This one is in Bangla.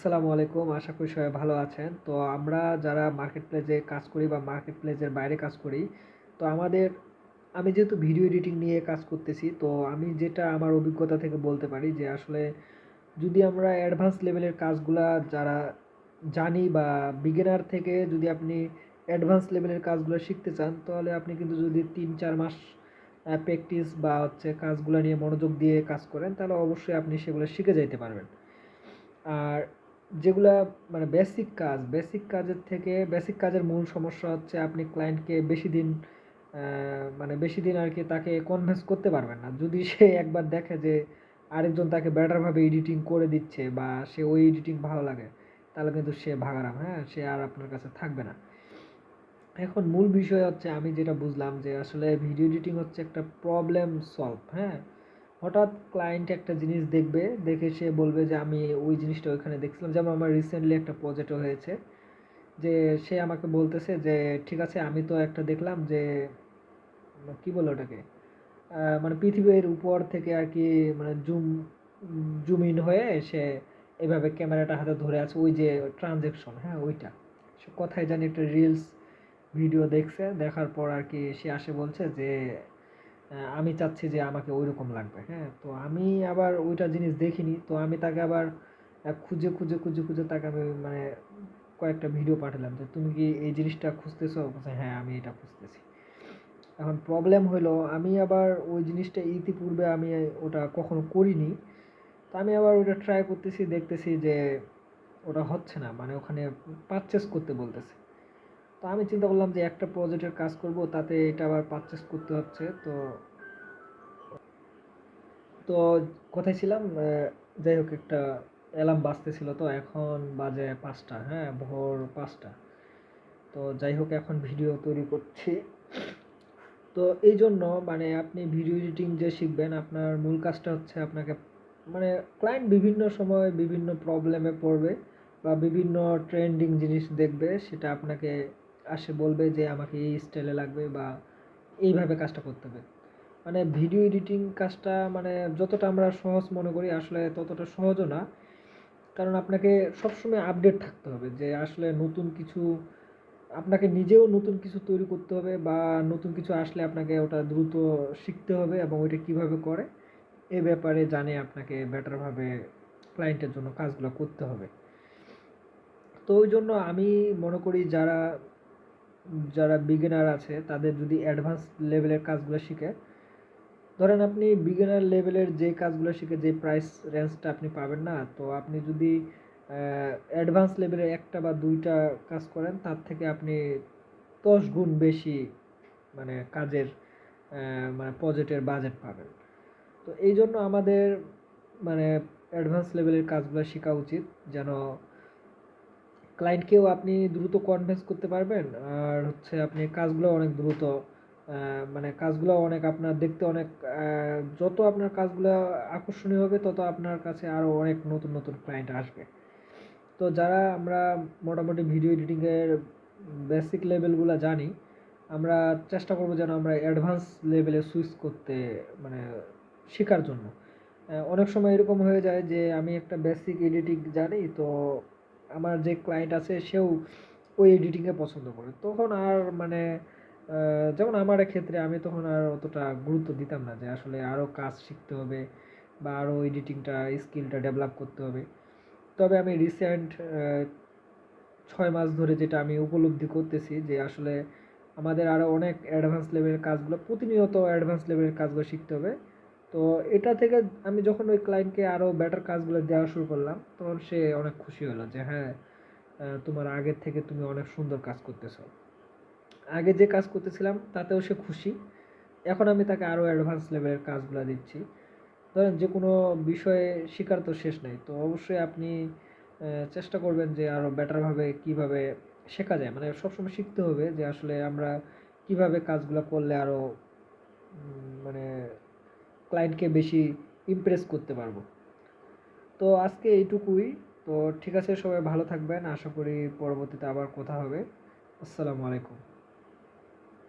আসসালামু আলাইকুম। আশা করি সবাই ভালো আছেন। তো আমরা যারা মার্কেট প্লেসে কাজ করি বা মার্কেট প্লেসের বাইরে কাজ করি, তো আমাদের, আমি যেহেতু ভিডিও এডিটিং নিয়ে কাজ করতেছি, তো আমি যেটা আমার অভিজ্ঞতা থেকে বলতে পারি যে আসলে যদি আমরা অ্যাডভান্স লেভেলের কাজগুলা যারা জানি বা বিগিনার থেকে যদি আপনি অ্যাডভান্স লেভেলের কাজগুলো শিখতে চান, তাহলে আপনি কিন্তু যদি তিন চার মাস প্র্যাকটিস বা হচ্ছে কাজগুলো নিয়ে মনোযোগ দিয়ে কাজ করেন, তাহলে অবশ্যই আপনি সেগুলো শিখে যাইতে পারবেন। আর যেগুলা মানে বেসিক কাজ বেসিক কাজের থেকে বেসিক কাজের মূল সমস্যা হচ্ছে আপনি ক্লায়েন্টকে বেশি দিন মানে বেশি দিন আর কি তাকে কনভিন্স করতে পারবেন না। যদি সে একবার দেখে যে আরেকজন তাকে বেটারভাবে এডিটিং করে দিচ্ছে বা সে ওই এডিটিং ভালো লাগে, তাহলে কিন্তু সে ভাগারাম হ্যাঁ? সে আর আপনার কাছে থাকবে না। এখন মূল বিষয় হচ্ছে আমি যেটা বুঝলাম যে আসলে ভিডিও এডিটিং হচ্ছে একটা প্রবলেম সলভ হ্যাঁ? হঠাৎ ক্লায়েন্ট একটা জিনিস দেখবে, দেখে সে বলবে যে, আমি ওই জিনিসটা ওইখানে দেখছিলাম। যেমন আমার রিসেন্টলি একটা প্রজেক্টও হয়েছে, যে সে আমাকে বলতেছে যে, ঠিক আছে, আমি তো একটা দেখলাম যে, কি বলে ওটাকে? মানে পৃথিবীর উপর থেকে আর কি মানে জুম জুম ইন হয়ে সে এভাবে ক্যামেরাটা হাতে ধরে আছে, ওই যে ট্রানজেকশন হ্যাঁ ওইটা। সে কথায় জানি একটা রিলস ভিডিও দেখছে, দেখার পর আর কি সে আসে বলছে যে আমি চাচ্ছি যে আমাকে ওই রকম লাগবে হ্যাঁ তো আমি আবার ওইটা জিনিস দেখিনি, তো আমি তাকে আবার খুঁজে খুঁজে খুঁজে খুঁজে তাকে আমি মানে কয়েকটা ভিডিও পাঠালাম যে তুমি কি এই জিনিসটা খুঁজতেছো? হ্যাঁ আমি এটা খুঁজতেছি। এখন প্রবলেম হলো আমি আবার ওই জিনিসটা ইতিপূর্বে আমি ওটা কখনো করিনি, তো আমি আবার ওটা ট্রাই করতেছি, দেখতেছি যে ওটা হচ্ছে না মানে ওখানে পারচেস করতে বলতেছে। তো আমি চিন্তা করলাম যে একটা প্রজেক্টের কাজ করব, তাতে এটা আবার পারচেস করতে হচ্ছে, তো তো কোথায় ছিলাম? যাই হোক একটা অ্যালার্ম বাজতেছিল তো, এখন বাজে পাঁচটা হ্যাঁ ভোর পাঁচটা। তো যাই হোক, এখন ভিডিও তৈরি করছি। তো এই জন্য মানে আপনি ভিডিও এডিটিং যে শিখবেন, আপনার মূল কাজটা হচ্ছে আপনাকে মানে ক্লায়েন্ট বিভিন্ন সময় বিভিন্ন প্রবলেমে পড়বে বা বিভিন্ন ট্রেন্ডিং জিনিস দেখবে, সেটা আপনাকে আসে বলবে যে আমাকে এই স্টাইলে লাগবে বা এইভাবে কাজটা করতে হবে। মানে ভিডিও এডিটিং কাজটা মানে যতটা আমরা সহজ মনে করি আসলে ততটা সহজও না। কারণ আপনাকে সবসময় আপডেট থাকতে হবে যে আসলে নতুন কিছু, আপনাকে নিজেও নতুন কিছু তৈরি করতে হবে বা নতুন কিছু আসলে আপনাকে ওটা দ্রুত শিখতে হবে এবং ওইটা কীভাবে করে, এ ব্যাপারে জানে আপনাকে বেটারভাবে ক্লায়েন্টের জন্য কাজগুলো করতে হবে। তো ওই জন্য আমি মনে করি যারা যারা বিগিনার আছে, তাদের যদি অ্যাডভান্স লেভেলের কাজগুলো শিখে, ধরেন আপনি বিগিনার লেভেলের যে কাজগুলো শিখে, যে প্রাইস রেঞ্জটা আপনি পাবেন না, তো আপনি যদি অ্যাডভান্স লেভেলের একটা বা দুইটা কাজ করেন, তার থেকে আপনি দশ গুণ বেশি মানে কাজের মানে প্রজেক্টের বাজেট পাবেন। তো এই জন্য আমাদের মানে অ্যাডভান্স লেভেলের কাজগুলো শেখা উচিত, যেন ক্লায়েন্টকেও আপনি দ্রুত কনভিন্স করতে পারবেন। আর হচ্ছে আপনি কাজগুলো অনেক দ্রুত মানে কাজগুলো অনেক আপনার দেখতে অনেক যত আপনার কাজগুলো আকর্ষণীয় হবে, তত আপনার কাছে আরও অনেক নতুন নতুন ক্লায়েন্ট আসবে। তো যারা আমরা মোটামুটি ভিডিও এডিটিংয়ের বেসিক লেভেলগুলো জানি, আমরা চেষ্টা করব যেন আমরা অ্যাডভান্স লেভেলে সুইচ করতে মানে শেখার জন্য। অনেক সময় এরকম হয়ে যায় যে আমি একটা বেসিক এডিটিং জানি, তো আমার যে ক্লায়েন্ট আছে, সেও ওই এডিটিংয়ে পছন্দ করে। তখন আর মানে যেমন আমার ক্ষেত্রে আমি তখন আর অতটা গুরুত্ব দিতাম না যে আসলে আরও কাজ শিখতে হবে বা আরও এডিটিংটা স্কিলটা ডেভেলপ করতে হবে। তবে আমি রিসেন্ট ছয় মাস ধরে যেটা আমি উপলব্ধি করতেছি যে আসলে আমাদের আরও অনেক অ্যাডভান্স লেভেলের কাজগুলো, প্রতিনিয়ত অ্যাডভান্স লেভেলের কাজগুলো শিখতে হবে। তো এটা থেকে আমি যখন ওই ক্লায়েন্টকে আরও বেটার কাজগুলো দেওয়া শুরু করলাম, তখন সে অনেক খুশি হলো যে হ্যাঁ তোমার আগের থেকে তুমি অনেক সুন্দর কাজ করতেছো। আগে যে কাজ করতেছিলাম, তাতেও সে খুশি। এখন আমি তাকে আরও অ্যাডভান্স লেভেলের কাজগুলো দিচ্ছি। ধরেন যে কোনো বিষয়ে শেখার তো শেষ নেই, তো অবশ্যই আপনি চেষ্টা করবেন যে আরও বেটারভাবে কীভাবে শেখা যায়। মানে সবসময় শিখতে হবে যে আসলে আমরা কীভাবে কাজগুলো করলে আরও মানে ক্লায়েন্টকে বেশি ইমপ্রেস করতে পারব। তো আজকে এইটুকুই। তো ঠিক আছে, সবাই ভালো থাকবেন। আশা করি পরবর্তীতে আবার কথা হবে। আসসালামু আলাইকুম।